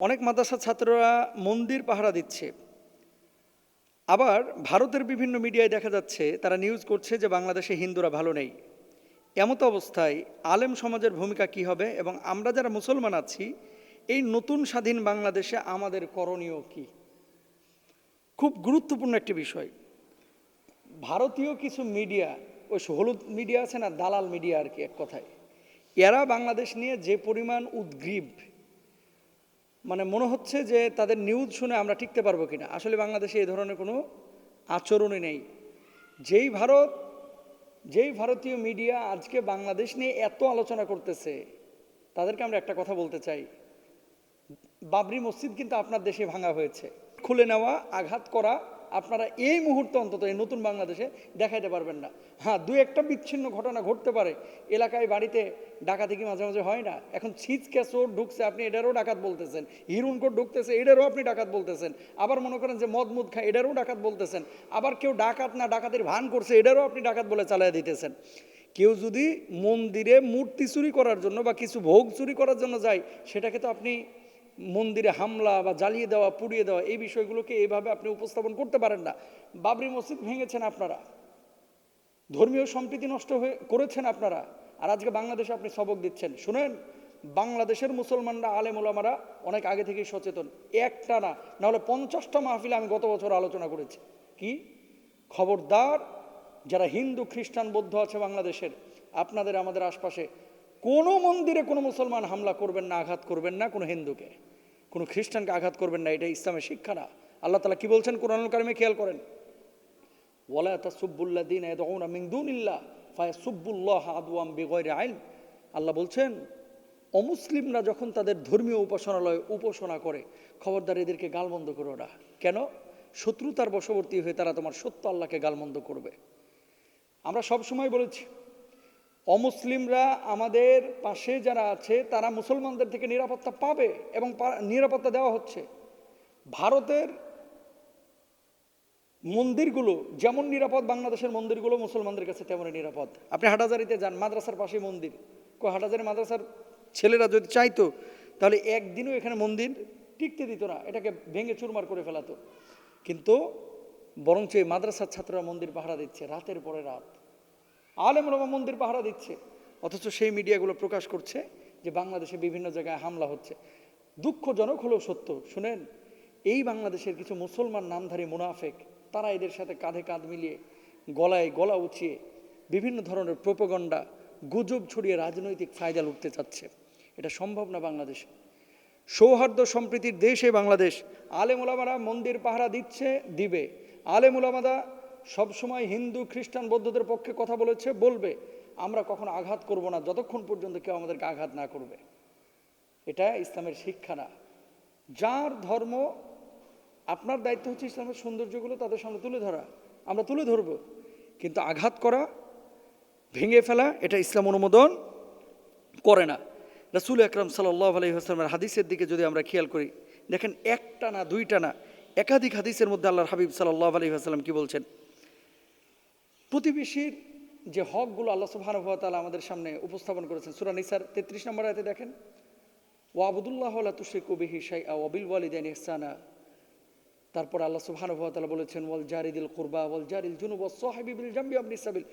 অনেক মাদ্রাসা ছাত্ররা মন্দির পাহারা দিচ্ছে। আবার ভারতের বিভিন্ন মিডিয়ায় দেখা যাচ্ছে, তারা নিউজ করছে যে বাংলাদেশে হিন্দুরা ভালো নেই। এমতো অবস্থায় আলেম সমাজের ভূমিকা কি হবে এবং আমরা যারা মুসলমান আছি, এই নতুন স্বাধীন বাংলাদেশে আমাদের করণীয় কি? খুব গুরুত্বপূর্ণ একটি বিষয়। ভারতীয় কিছু মিডিয়া, ওই হলুদ মিডিয়া আছে না, দালাল মিডিয়া আর কি এক কথায়, এরা বাংলাদেশ নিয়ে যে পরিমাণ উদ্গ্রীব মানে মনে হচ্ছে যে তাদের নিউজ শুনে আমরা টিকতে পারব কিনা। আসলে বাংলাদেশে এই ধরনের কোনো আচরণই নেই। যেই ভারত, যেই ভারতীয় মিডিয়া আজকে বাংলাদেশ নিয়ে এত আলোচনা করতেছে, তাদেরকে আমরা একটা কথা বলতে চাই। বাবরি মসজিদ কিন্তু আপনার দেশে ভাঙা হয়েছে। খুলে নেওয়া, আঘাত করা আপনারা এই মুহূর্তে অন্তত এই নতুন বাংলাদেশে দেখাইতে পারবেন না। হ্যাঁ দু একটা বিচ্ছিন্ন ঘটনা ঘটতে পারে। এলাকায় বাড়িতে ডাকাতি কি মাঝে মাঝে হয় না? এখন ছিচ ক্যাচোর ঢুকছে, আপনি এটারও ডাকাত বলতেছেন। হিরুনকোট ঢুকতেছে এটারও আপনি ডাকাত বলতেছেন। আবার মনে করেন যে মদ মুদ খায় এটারও ডাকাত বলতেছেন। আবার কেউ ডাকাত না, ডাকাতের ভান করছে এটারও আপনি ডাকাত বলে চালিয়ে দিতেছেন। কেউ যদি মন্দিরে মূর্তি চুরি করার জন্য বা কিছু ভোগ চুরি করার জন্য যায়, সেটাকে তো আপনি মন্দিরে হামলা বা জ্বালিয়ে দেওয়া, পুড়িয়ে দেওয়া, এই বিষয়গুলোকে এইভাবে আপনি উপস্থাপন করতে পারেন না। বাবরি মসজিদ ভেঙেছেন আপনারা। ধর্মীয় সম্প্রীতি নষ্ট হয়ে করেছেন আপনারা। আর আজকে বাংলাদেশে আপনি সবক দিচ্ছেন। শুনেন, বাংলাদেশের মুসলমানরা, আলেম ওলামারা অনেক আগে থেকেই সচেতন। একটা না, নাহলে পঞ্চাশটা মাহফিলে আমি গত বছর আলোচনা করেছি। কি? খবরদার, যারা হিন্দু, খ্রিস্টান, বৌদ্ধ আছে বাংলাদেশের, আপনাদের আমাদের আশপাশে কোনো মন্দিরে কোনো মুসলমান হামলা করবেন না, আঘাত করবেন না, কোনো হিন্দুকে। কোনো খ্রিস্টানকে আঘাত করবেন না এটা ইসলামের শিক্ষা না। আল্লাহ তালা কি বলছেন? কোরআনুল কারিমে খেয়াল করেন। ওয়ালা তাসুব্বুল্লা দিন আদওয়াম বিগয়রি আইন। আল্লাহ বলছেন, অমুসলিমরা যখন তাদের ধর্মীয় উপাসনালয় উপাসনা করে, খবরদার এদেরকে গালমন্দ করো না। কেন? শত্রুতার বশবর্তী হয়ে তারা তোমার সত্য আল্লাহকে গালমন্দ করবে। আমরা সব সময় বলেছি অমুসলিমরা আমাদের পাশে যারা আছে, তারা মুসলমানদের থেকে নিরাপত্তা পাবে এবং নিরাপত্তা দেওয়া হচ্ছে। ভারতের মন্দিরগুলো, যেমন নিরাপদ বাংলাদেশের মন্দিরগুলো মুসলমানদের কাছে তেমনই নিরাপদ। আপনি হাটাজারিতে যান, মাদ্রাসার পাশে মন্দির। কো, হাটাজারি মাদ্রাসার ছেলেরা যদি চাইতো, তাহলে একদিনও এখানে মন্দির টিকতে দিত না, এটাকে ভেঙে চুরমার করে ফেলাতো। কিন্তু বরঞ্চ এই মাদ্রাসার ছাত্ররা মন্দির পাহারা দিচ্ছে, রাতের পরে রাত। আলেম ওলামা মন্দির পাহারা দিচ্ছে। অথচ সেই মিডিয়াগুলো প্রকাশ করছে যে বাংলাদেশে বিভিন্ন জায়গায় হামলা হচ্ছে। দুঃখজনক হলেও সত্য। শুনেন, এই বাংলাদেশের কিছু মুসলমান নামধারী মুনাফেক, তারা এদের সাথে কাঁধে কাঁধ মিলিয়ে, গলায় গলা উঁচিয়ে বিভিন্ন ধরনের প্রোপগণ্ডা গুজব ছড়িয়ে রাজনৈতিক ফায়দা লুটতে চাচ্ছে। এটা সম্ভব না বাংলাদেশে। সৌহার্দ্য সম্প্রীতির দেশে বাংলাদেশ। আলেম ওলামারা মন্দির পাহারা দিচ্ছে, দিবে। আলেম ওলামাদা সবসময় হিন্দু, খ্রিস্টান, বৌদ্ধদের পক্ষে কথা বলেছে, বলবে, আমরা কখনো আঘাত করব না, যতক্ষণ পর্যন্ত কেউ আমাদেরকে আঘাত না করবে। এটা ইসলামের শিক্ষা না। যার ধর্ম, আপনার দায়িত্ব হচ্ছে ইসলামের সৌন্দর্যগুলো তাদের সামনে তুলে ধরা। আমরা তুলে ধরব। কিন্তু আঘাত করা, ভেঙে ফেলা, এটা ইসলাম অনুমোদন করে না। রাসুল আকরম সাল্লাহ আলহিহাস্লামের হাদিসের দিকে যদি আমরা খেয়াল করি, দেখেন একটা না, দুইটা না, একাধিক হাদিসের মধ্যে আল্লাহর হাবিব সাল্লাহ আলহিহাস্লাম কি বলছেন? প্রতিবেশীর যে হকগুলো আল্লাহ সুবাহানুভাতালা আমাদের সামনে উপস্থাপন করেছেন, সুরা নিসার তেত্রিশ নম্বর আয়তে দেখেন ওয়াবুদুল্লাহ তুশিকু বিহি শাই ওয়াবিল ওয়ালিদান ইহসানা। তারপর আল্লাহ সুবহানাহু বলেছেন, ওয়াল জারিদিল কুরবা ওয়াল জারিল জুনুব ওয়াস সাহিবি বিল জামবি আবনি সাবিল।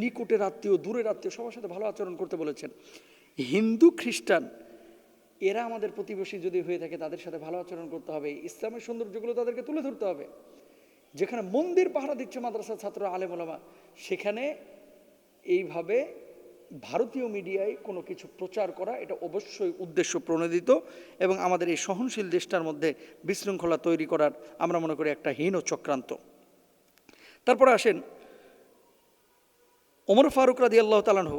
নিকটের আত্মীয়, দূরের আত্মীয় সবার সাথে ভালো আচরণ করতে বলেছেন। হিন্দু, খ্রিস্টান, এরা আমাদের প্রতিবেশী যদি হয়ে থাকে তাদের সাথে ভালো আচরণ করতে হবে। ইসলামের সৌন্দর্যগুলো তাদেরকে তুলে ধরতে হবে। যেখানে মন্দির পাহারা দিচ্ছে মাদ্রাসার ছাত্র আলেম ওলামা, সেখানে এইভাবে ভারতীয় মিডিয়ায় কোনো কিছু প্রচার করা, এটা অবশ্যই উদ্দেশ্য প্রণোদিত এবং আমাদের এই সহনশীল দেশটার মধ্যে বিশৃঙ্খলা তৈরি করার আমরা মনে করি একটা হীন চক্রান্ত। তারপরে আসেন ওমর ফারুক রাদি আল্লাহ তালানহ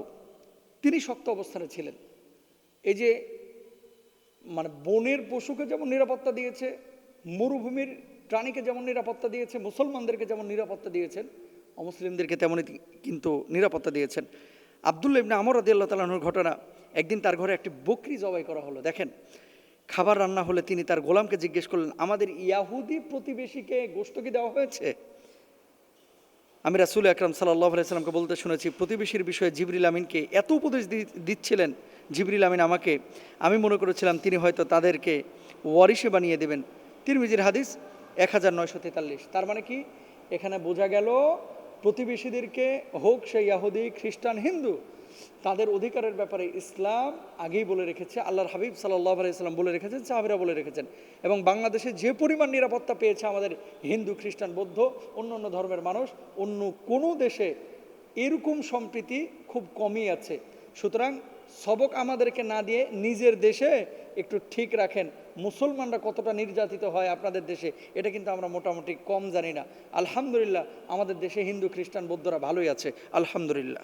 তিনি শক্ত অবস্থানে ছিলেন। এই যে মানে বনের পশুকে যেমন নিরাপত্তা দিয়েছে, মরুভূমির প্রাণীকে যেমন নিরাপত্তা দিয়েছে, মুসলমানদেরকে যেমন নিরাপত্তা দিয়েছেন, অমুসলিমদেরকে তেমনই কিন্তু নিরাপত্তা দিয়েছেন। আবদুল্লা ইবনে আমর রাদি আল্লাহ তালাহুর ঘটনা, একদিন তার ঘরে একটি বকরি জবাই করা হলো। দেখেন, খাবার রান্না হলে তিনি তার গোলামকে জিজ্ঞেস করলেন, আমাদের ইয়াহুদি প্রতিবেশীকে গোস্ত কি দেওয়া হয়েছে? আমি রাসুল আকরাম সাল্লাহ সাল্লামকে বলতে শুনেছি, প্রতিবেশীর বিষয়ে জিবরিল আমিনকে এত উপদেশ দিচ্ছিলেন জিবরিল আমিন আমাকে, আমি মনে করেছিলাম তিনি হয়তো তাদেরকে ওয়ারিশে বানিয়ে দেবেন। তিরমিজির হাদিস এক হাজার নয়শো তেতাল্লিশ। তার মানে কি? এখানে বোঝা গেল প্রতিবেশীদেরকে হোক সে ইয়াহুদি, খ্রিস্টান, হিন্দু, তাদের অধিকারের ব্যাপারে ইসলাম আগেই বলে রেখেছে, আল্লাহর হাবিব সাল্লাহ আলাইসাল্লাম বলে রেখেছেন, সাহাবিরা বলে রেখেছেন। এবং বাংলাদেশে যে পরিমাণ নিরাপত্তা পেয়েছে আমাদের হিন্দু, খ্রিস্টান, বৌদ্ধ, অন্য অন্য ধর্মের মানুষ, অন্য কোনো দেশে এরকম সম্প্রীতি খুব কমই আছে। সুতরাং সবক আমাদেরকে না দিয়ে নিজের দেশে একটু ঠিক রাখেন। মুসলমানরা কতটা নির্যাতিত হয় আপনাদের দেশে, এটা কিন্তু আমরা মোটামুটি কম জানি না। আলহামদুলিল্লাহ, আমাদের দেশে হিন্দু, খ্রিস্টান, বৌদ্ধরা ভালোই আছে। আলহামদুলিল্লাহ।